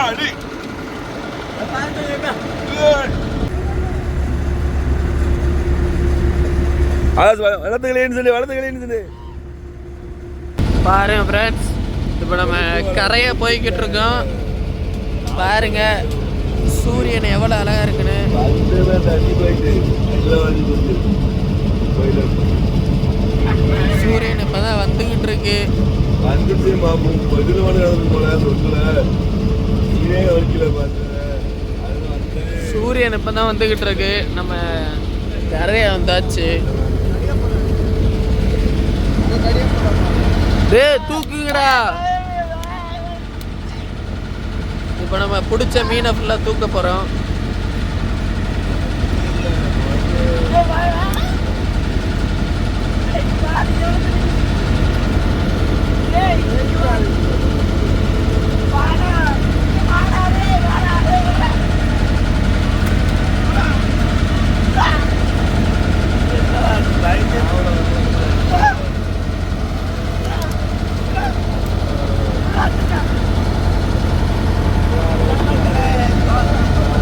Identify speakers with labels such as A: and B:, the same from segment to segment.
A: அடி வளர்த்துகளேன்னு சொல்லி வளர்த்துகளேன்னு சொல்லி.
B: பாருங்க ஃப்ரெண்ட்ஸ் இப்போ நம்ம கரையை போய்கிட்டு இருக்கோம். பாருங்க சூரியன் எவ்வளோ அழகா இருக்குன்னு. சூரியன் இப்பதான் வந்துகிட்டு இருக்கு.
A: வந்துட்டு மாப்போம் பதில் போல சொல்லல
B: சூரியன் இப்போ தான் வந்துக்கிட்டு இருக்கு. நம்ம கரையை வந்தாச்சு. டே தூக்குங்கடா. இப்போ நம்ம பிடிச்ச மீனை ஃபுல்லாக தூக்க போகிறோம்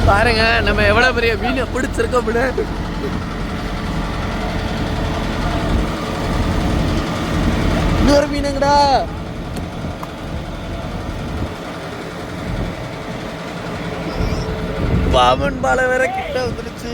B: பாருங்க நம்ம எவ்வளோ பெரிய மீனை பிடிச்சிருக்கோம் அப்படின்னு இன்னொரு மீனுங்கடா. பாமன் பாலை வேற கிட்ட வந்துருச்சு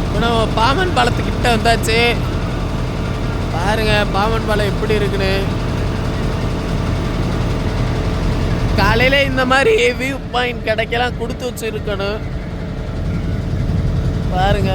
B: இப்போ நம்ம பாமன் பாலத்துக்கிட்ட வந்தாச்சு. பாருங்க பாமன் பாலம் எப்படி இருக்குன்னு. காலையில இந்த மாதிரி வியூ பாயிண்ட் கிடைக்கலாம் கொடுத்து வச்சிருக்கணும். பாருங்க.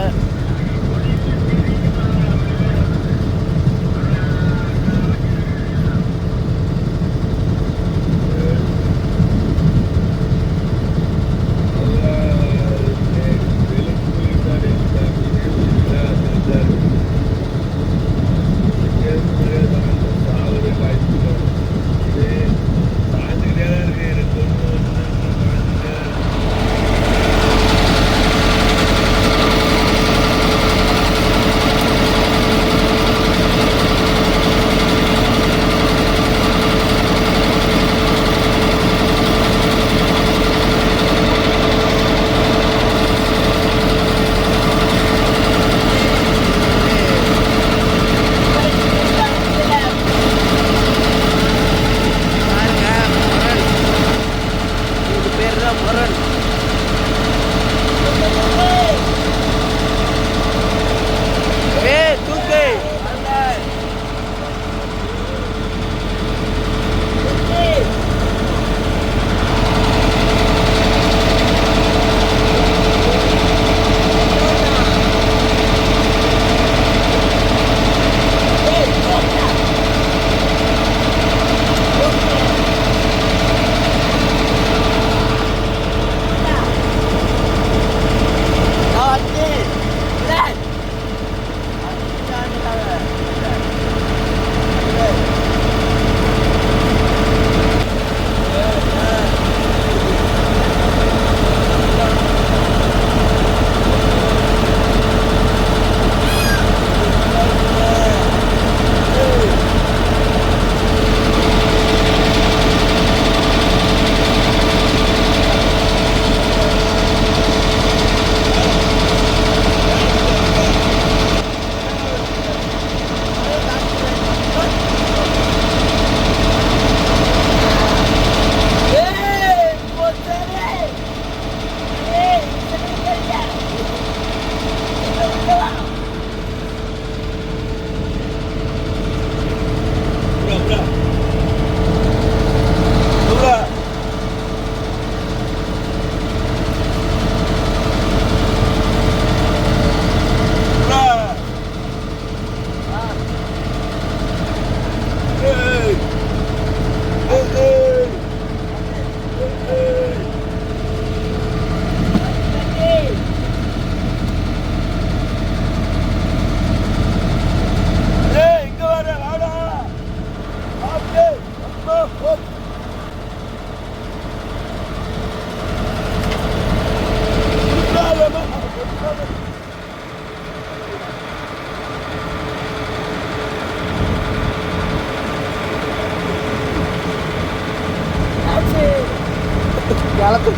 A: Thank.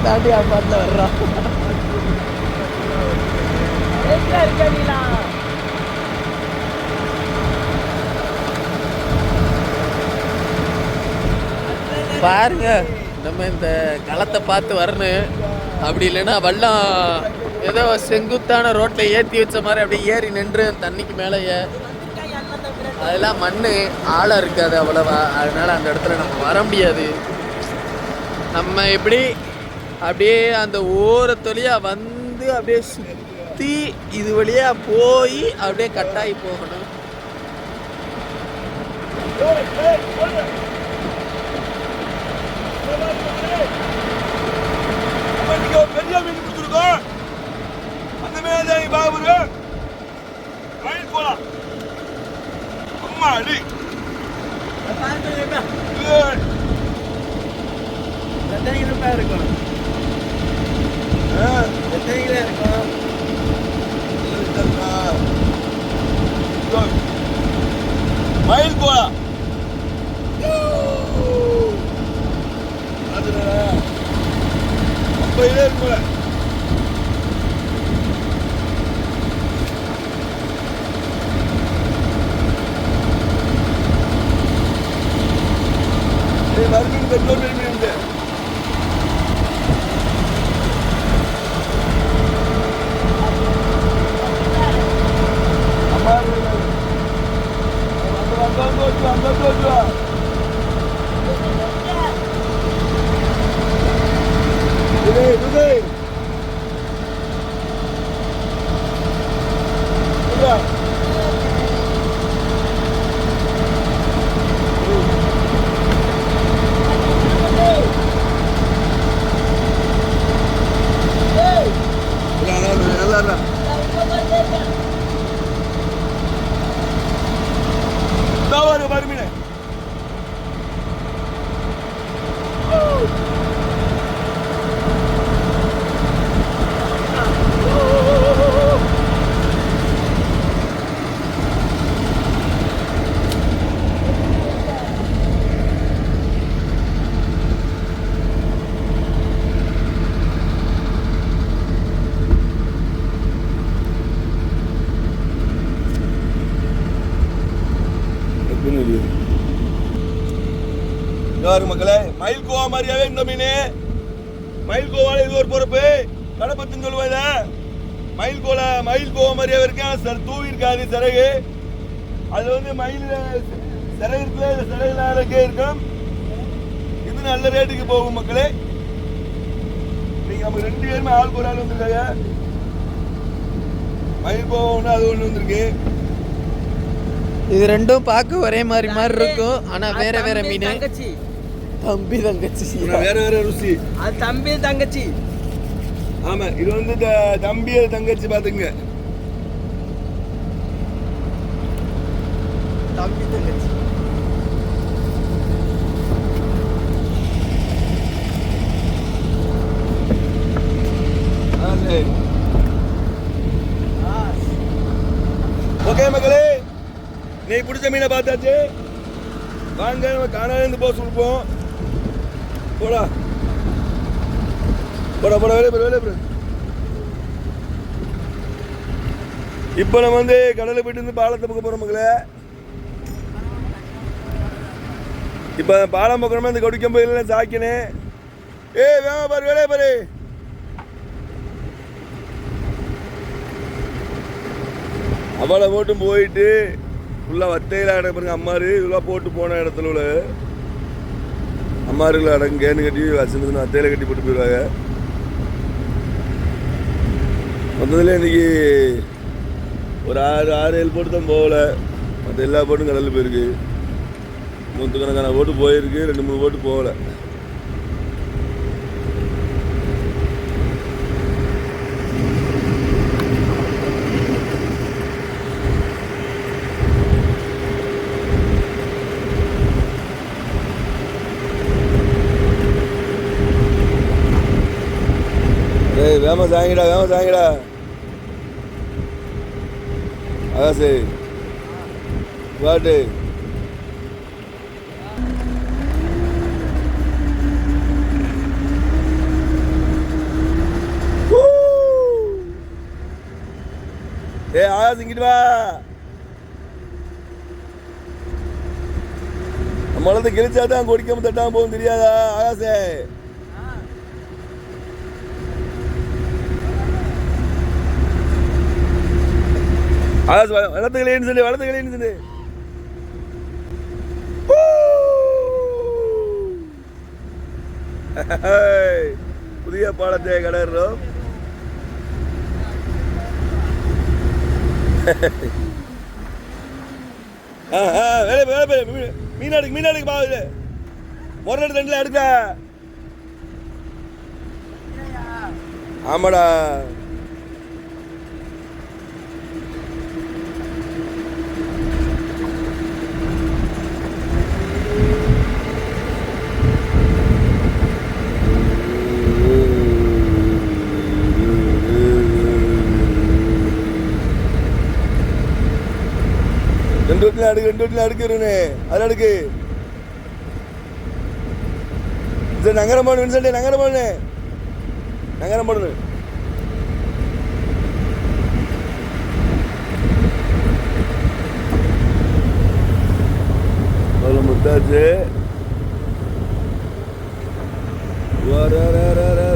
B: தாண்டி அப்பாட்டில் வர்றான். பாருங்க நம்ம இந்த களத்தை பார்த்து வரணும். அப்படி இல்லைன்னா வெள்ளம் ஏதோ செங்குத்தான ரோட்டில் ஏற்றி வச்ச மாதிரி அப்படியே ஏறி நின்று தண்ணிக்கு மேலேயே. அதெல்லாம் மண் ஆழம் இருக்காது அவ்வளவா. அதனால அந்த இடத்துல நம்ம வர முடியாது. நம்ம எப்படி அப்படியே அந்த ஓரத்தொழியாக வந்து அப்படியே சுற்றி இது வழியா போய் அப்படியே கட்டாயி போகணும்.
A: அப்ப நீங்க ஒரு பெரிய மீன் கொடுத்துருக்கோம் அந்த மேலே பாபுரு மயில் போலாம் அம்மா அடி ஏய்,
B: இருக்கும்
A: ஆ,
B: எத்தனை கிலோ இருக்கும்
A: இருக்குதா? இதோ. மயில் போலாம் அதுடா. அப்ப இதே மறுபடியும் பெட்ரோல் பெரிய உண்டு. அம்மா, அந்த அந்த வந்து வச்சு அந்த வந்து வச்சு Today, today. மறுமீன யாரு மக்களே. மயில் கோவா மாதிரியாவே இந்த மீன். மயில் கோவால இது ஒரு பொறுப்பு. கடப்பத்துன்னு சொல்லுவாங்க மயில் கோலா மயில் கோவா மாதிரியாவே இருக்கேன் சார் தூவி இருக்காது சிறகு. அது வந்து மயில் சிறகு இருக்குல்ல இந்த சிறகு நாளைக்கே இருக்கும்? இது நல்ல ரேட்டுக்கு போகும் மக்களே. இன்னைக்கு நம்ம ரெண்டு பேருமே ஆளுக்கு ஒரு ஆள் வந்திருக்காங்க. மயில் கோவா ஒன்று அது ஒன்று வந்திருக்கு.
B: இது ரெண்டும் பார்க்க ஒரே மாதிரி மாதிரி இருக்கும். ஆனா வேற வேற மீன். தம்பி தங்கச்சி.
A: வேற வேற ருசி.
C: அது தம்பி தங்கச்சி.
A: ஆமா இது வந்து தம்பி தங்கச்சி பாத்துங்க
C: தம்பி தங்கச்சி.
A: ஓகே மக்களே நீ பிடிச்ச மீனை பார்த்தாச்சு. வாங்க நம்ம காணாத இருந்து போக கொடுப்போம் போடா. போடா போடா வேலை பெரு வேலை பெரு இப்போ நம்ம வந்து கடலில் போயிட்டு வந்து பாலத்தை பக்கம் போகிறோம் மக்களே. இப்போ பாலம் பக்கமே இந்த கொடிக்கம் போயில சாக்கினே. ஏய் வேமா பாரு வேலையை பாரு. அவளை போட்டும் போயிட்டு ஃபுல்லாக வத்தையில் இடம் பாருங்க அம்மாரு. இதெல்லாம் போட்டு போன இடத்துல உள்ள அம்மாருகளை அடங்கு கேனு கட்டி வச்சிருந்து வத்தையில் கட்டி போட்டு போயிடுவாங்க. மொத்தத்தில் இன்னைக்கு ஒரு ஆறு ஆறு ஏழு போட்டு தான் போகல. மற்ற எல்லா போட்டும் கடலில் போயிருக்கு. நூற்றுக்கணக்கான போட்டு போயிருக்கு. ரெண்டு மூணு போட்டு போகல. வேகமாக தாங்கிடா வேகமாக தாங்கிடா அதான் சரி பாட்டு ஏ ஆகாஷ் இங்கிட்டு வா மலத்தை கிழிச்சா தான் குடிக்காம தட்டாம போகும் தெரியாதா ஆகாஷே வ- வளர்த்துக்கலேன்னு சொல்லி வளர்த்துக்கலேன்னு சொல்லி. புதிய பாலத்தை கடறோம் ஆ, ஆ, வேலை வேலை வேலை மீன் மீனாடுக்கு மீனாடுக்கு பா இது. தண்டில் எடுக்க ஆமாடா ரெண்டு வீட்டில் அடுக்கு ரெண்டு வீட்டில் அடுக்குறேன்னு அதில் அடுக்கு. இது நகரம் போடணும் வின்சென்ட் நகரம் போடணும் நகரம் போடணும் முத்தாச்சு. வர, வர, வர, வர,